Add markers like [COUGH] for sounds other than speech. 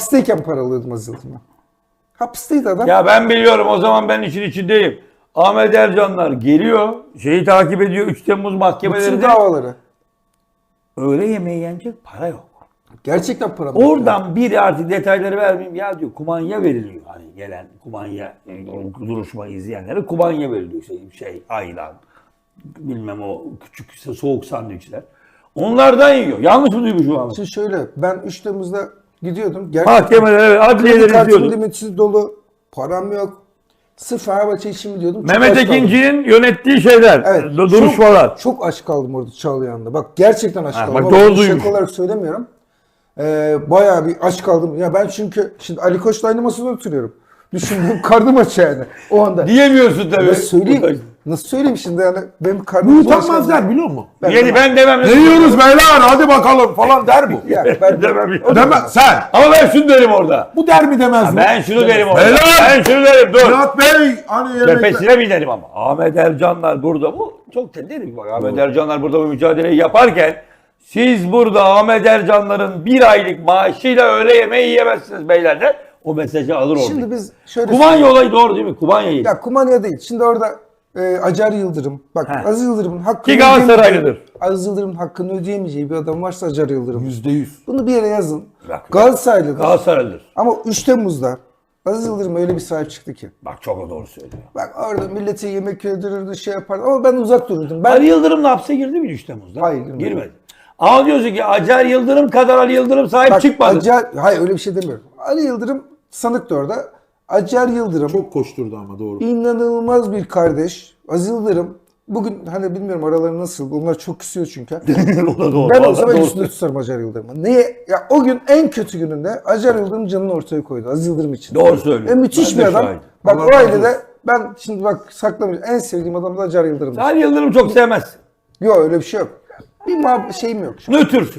Hapisteyken para alıyordum Yıldırım'dan. Hapisteydi adam. Ya ben biliyorum o zaman ben işin içindeyim. Ahmet Ercanlar geliyor, şeyi takip ediyor 3 Temmuz Bütün mahkemelerinde. davaları. Öğle yemeği yenecek para yok. Gerçekten para. Oradan biri artık detayları vermeyeyim ya diyor kumanya veriliyor. Hani gelen kumanya duruşma izleyenlere kumanya veriliyor şey, şey ayran bilmem o küçük soğuk sandviçler. Onlardan yiyor. Yanlış mı duymuşum ama? Şimdi şöyle ben 3 Temmuz'da gidiyordum. Gerçekten Mahkemeler evet adliyeleri kartım izliyorduk. limitsiz dolu. Param yok. Sırf Fenerbahçe için mi diyordum. çok Mehmet aç kaldım. Ekinci'nin yönettiği şeyler, Evet. du- duruşmalar. Çok, çok aç kaldım orada Çağlayan'da. Bak gerçekten aç Ha, kaldım. bak Ama doğru bunu şaka duymuş. olarak söylemiyorum. Ee, bayağı bir aç kaldım. Ya ben çünkü şimdi Ali Koç'la aynı masada oturuyorum. Düşündüğüm [LAUGHS] karnım aç yani o anda. Diyemiyorsun tabii. Nasıl söyleyeyim? Nasıl söyleyeyim şimdi yani benim karnım utanmazlar biliyor musun? Ben- Yeni ben demem. Ne yiyoruz beyler hadi bakalım falan der bu. [LAUGHS] Ya ben demem. Deme sen. Ama ben şunu derim orada. Bu der mi demez mi? Ben şunu derim orada. Helal. Ben şunu derim dur. Murat Bey hani yemekler... Tepesine mi derim ama. Ahmet Ercanlar burada bu. Çok da derim bak Ahmet Ercanlar burada bu mücadeleyi yaparken siz burada Ahmet Ercanların bir aylık maaşıyla öğle yemeği yiyemezsiniz beyler de o mesajı alır orada. şimdi biz şöyle Kumanya olayı doğru değil mi? Kumanya'yı. Ya Kumanya değil. Şimdi orada e, Acar Yıldırım. Bak He. Aziz Yıldırım'ın hakkını Ki Galatasaraylıdır. Aziz Yıldırım'ın hakkını ödeyemeyeceği bir adam varsa Acar Yıldırım. Yüzde yüz. Bunu bir yere yazın. Bak. Galatasaraylıdır. Galatasaraylıdır. Ama 3 Temmuz'da Aziz Yıldırım öyle bir sahip çıktı ki. Bak çok doğru söylüyor. Bak orada millete yemek yedirirdi şey yapardı ama ben uzak dururdum. Ben Ali Yıldırım da hapse girdi mi 3 Temmuz'da? Hayır, girmedi. Girmedi. Ama diyorsun ki Acar Yıldırım kadar Ali Yıldırım sahip bak, çıkmadı. Acar, hayır öyle bir şey demiyorum. Ali Yıldırım sanıktı orada. Acar Yıldırım Çok koşturdu ama doğru. inanılmaz bir kardeş. Aziz Yıldırım bugün hani bilmiyorum araları nasıl. Onlar çok küsüyor çünkü. [LAUGHS] o da doğru. Ben Vallahi olsam en doğru. üstünde tutarım Acar Yıldırım'ı. Niye? Ya o gün en kötü gününde Acar Yıldırım canını ortaya koydu. Aziz Yıldırım için. Doğru söylüyor. E, müthiş Ben bir de adam. şahidim. Bak Allah o razı ailede ben şimdi bak saklamış en sevdiğim adam da Acar Yıldırım. Ali Yıldırım çok sevmez. Yok öyle bir şey yok. Bir muhab- şeyim yok. Nötr.